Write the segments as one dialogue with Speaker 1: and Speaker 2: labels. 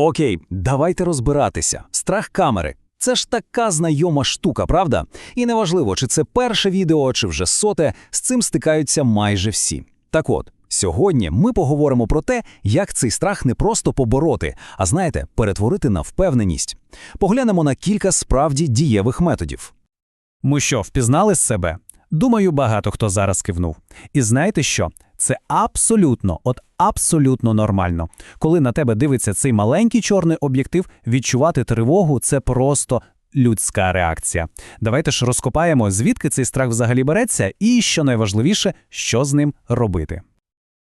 Speaker 1: Окей, давайте розбиратися. Страх камери. Це ж така знайома штука, правда? І неважливо, чи це перше відео, чи вже соте, з цим стикаються майже всі. Так от, сьогодні ми поговоримо про те, як цей страх не просто побороти, а знаєте, перетворити на впевненість. Поглянемо на кілька справді дієвих методів.
Speaker 2: Ми що, впізнали себе? Думаю, багато хто зараз кивнув. І знаєте що? Це абсолютно, от абсолютно нормально. Коли на тебе дивиться цей маленький чорний об'єктив, відчувати тривогу це просто людська реакція. Давайте ж розкопаємо, звідки цей страх взагалі береться, і що найважливіше, що з ним робити.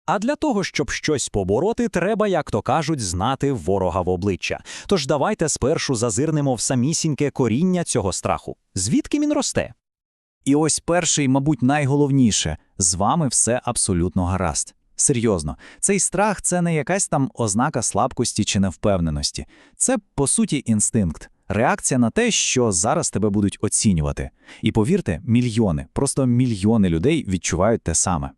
Speaker 1: А для того, щоб щось побороти, треба, як то кажуть, знати ворога в обличчя. Тож давайте спершу зазирнемо в самісіньке коріння цього страху. Звідки він росте? І ось перший, мабуть, найголовніше з вами все абсолютно гаразд. Серйозно, цей страх це не якась там ознака слабкості чи невпевненості. Це, по суті, інстинкт, реакція на те, що зараз тебе будуть оцінювати. І повірте, мільйони, просто мільйони людей відчувають те саме.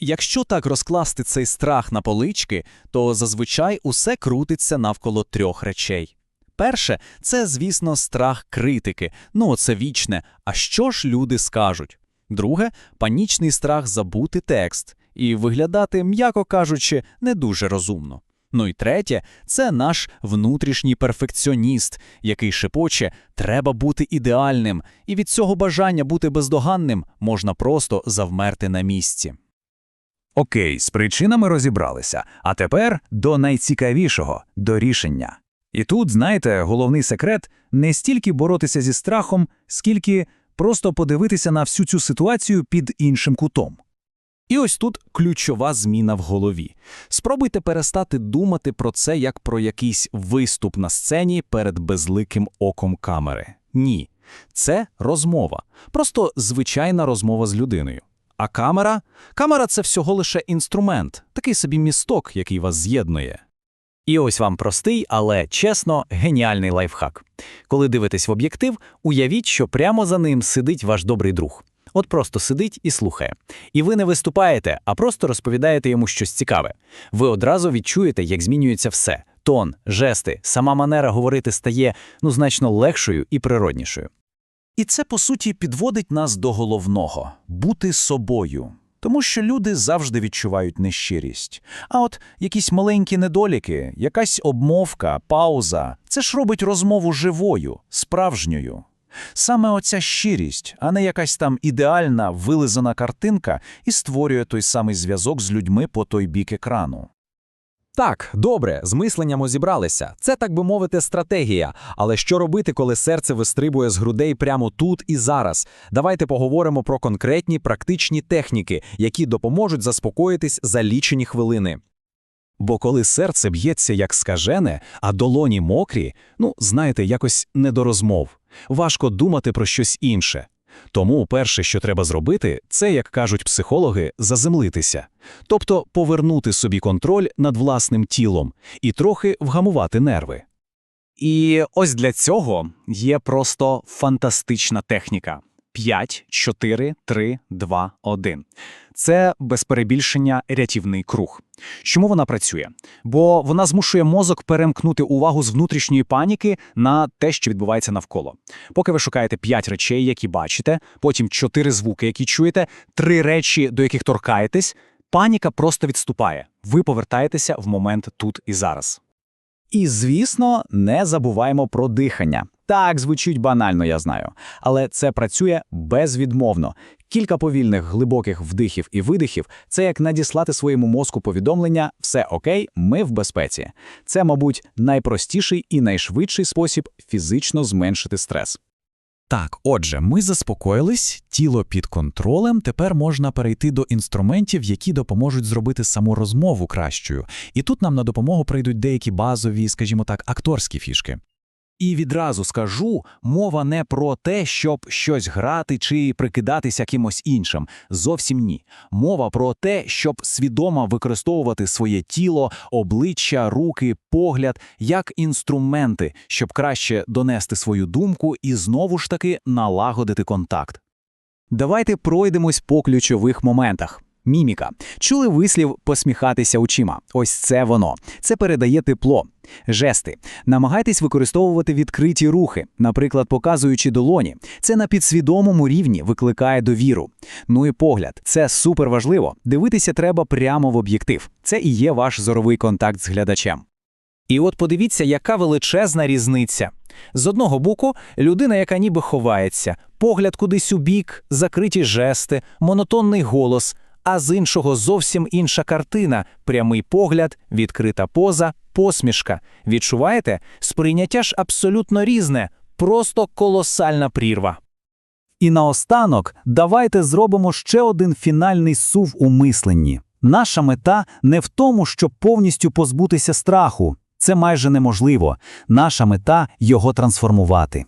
Speaker 1: Якщо так розкласти цей страх на полички, то зазвичай усе крутиться навколо трьох речей. Перше, це, звісно, страх критики, ну це вічне. А що ж люди скажуть? Друге панічний страх забути текст і виглядати, м'яко кажучи, не дуже розумно. Ну і третє це наш внутрішній перфекціоніст, який шепоче, треба бути ідеальним, і від цього бажання бути бездоганним можна просто завмерти на місці.
Speaker 3: Окей, з причинами розібралися. А тепер до найцікавішого до рішення. І тут, знаєте, головний секрет не стільки боротися зі страхом, скільки просто подивитися на всю цю ситуацію під іншим кутом.
Speaker 1: І ось тут ключова зміна в голові. Спробуйте перестати думати про це як про якийсь виступ на сцені перед безликим оком камери. Ні, це розмова, просто звичайна розмова з людиною. А камера? Камера це всього лише інструмент, такий собі місток, який вас з'єднує. І ось вам простий, але чесно, геніальний лайфхак. Коли дивитесь в об'єктив, уявіть, що прямо за ним сидить ваш добрий друг. От просто сидить і слухає. І ви не виступаєте, а просто розповідаєте йому щось цікаве. Ви одразу відчуєте, як змінюється все: тон, жести, сама манера говорити стає ну значно легшою і природнішою. І це, по суті, підводить нас до головного бути собою. Тому що люди завжди відчувають нещирість. А от якісь маленькі недоліки, якась обмовка, пауза це ж робить розмову живою, справжньою. Саме оця щирість, а не якась там ідеальна вилизана картинка, і створює той самий зв'язок з людьми по той бік екрану.
Speaker 4: Так, добре, з мисленням озібралися. Це, так би мовити, стратегія. Але що робити, коли серце вистрибує з грудей прямо тут і зараз? Давайте поговоримо про конкретні практичні техніки, які допоможуть заспокоїтись за лічені хвилини.
Speaker 1: Бо коли серце б'ється як скажене, а долоні мокрі, ну, знаєте, якось не до розмов. Важко думати про щось інше. Тому перше, що треба зробити, це, як кажуть психологи, заземлитися, тобто повернути собі контроль над власним тілом і трохи вгамувати нерви. І ось для цього є просто фантастична техніка. 5, 4, 3, 2, 1. Це без перебільшення рятівний круг. Чому вона працює? Бо вона змушує мозок перемкнути увагу з внутрішньої паніки на те, що відбувається навколо. Поки ви шукаєте 5 речей, які бачите, потім 4 звуки, які чуєте, 3 речі, до яких торкаєтесь, паніка просто відступає. Ви повертаєтеся в момент тут і зараз. І, звісно, не забуваємо про дихання. Так, звучить банально, я знаю, але це працює безвідмовно. Кілька повільних глибоких вдихів і видихів це як надіслати своєму мозку повідомлення все окей, ми в безпеці. Це, мабуть, найпростіший і найшвидший спосіб фізично зменшити стрес. Так, отже, ми заспокоїлись, тіло під контролем. Тепер можна перейти до інструментів, які допоможуть зробити саму розмову кращою. І тут нам на допомогу прийдуть деякі базові, скажімо так, акторські фішки. І відразу скажу, мова не про те, щоб щось грати чи прикидатися кимось іншим. Зовсім ні. Мова про те, щоб свідомо використовувати своє тіло, обличчя, руки, погляд як інструменти, щоб краще донести свою думку і знову ж таки налагодити контакт. Давайте пройдемось по ключових моментах.
Speaker 2: Міміка. Чули вислів посміхатися очима. Ось це воно. Це передає тепло. Жести. Намагайтесь використовувати відкриті рухи, наприклад, показуючи долоні. Це на підсвідомому рівні викликає довіру. Ну і погляд. Це супер важливо. Дивитися треба прямо в об'єктив. Це і є ваш зоровий контакт з глядачем. І от подивіться, яка величезна різниця. З одного боку, людина, яка ніби ховається, погляд кудись у бік, закриті жести, монотонний голос, а з іншого зовсім інша картина, прямий погляд, відкрита поза, посмішка. Відчуваєте? Сприйняття ж абсолютно різне, просто колосальна прірва.
Speaker 3: І наостанок давайте зробимо ще один фінальний сув у мисленні. Наша мета не в тому, щоб повністю позбутися страху. Це майже неможливо. Наша мета його трансформувати.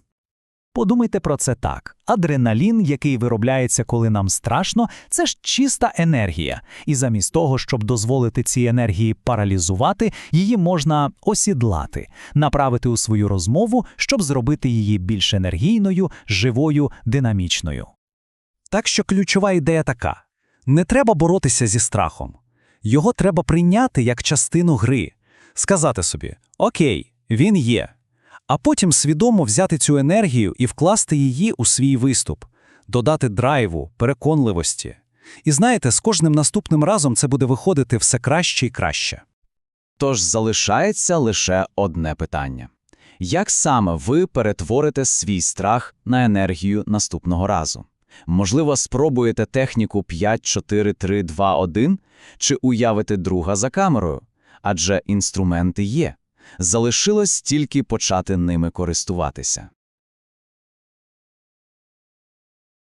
Speaker 2: Подумайте про це так. Адреналін, який виробляється, коли нам страшно, це ж чиста енергія. І замість того, щоб дозволити цій енергії паралізувати, її можна осідлати, направити у свою розмову, щоб зробити її більш енергійною, живою, динамічною.
Speaker 3: Так що ключова ідея така: не треба боротися зі страхом. Його треба прийняти як частину гри, сказати собі: Окей, він є. А потім свідомо взяти цю енергію і вкласти її у свій виступ, додати драйву, переконливості. І знаєте, з кожним наступним разом це буде виходити все краще і краще.
Speaker 5: Тож залишається лише одне питання. Як саме ви перетворите свій страх на енергію наступного разу? Можливо, спробуєте техніку 5-4-3-2-1 чи уявите друга за камерою? Адже інструменти є. Залишилось тільки почати ними користуватися.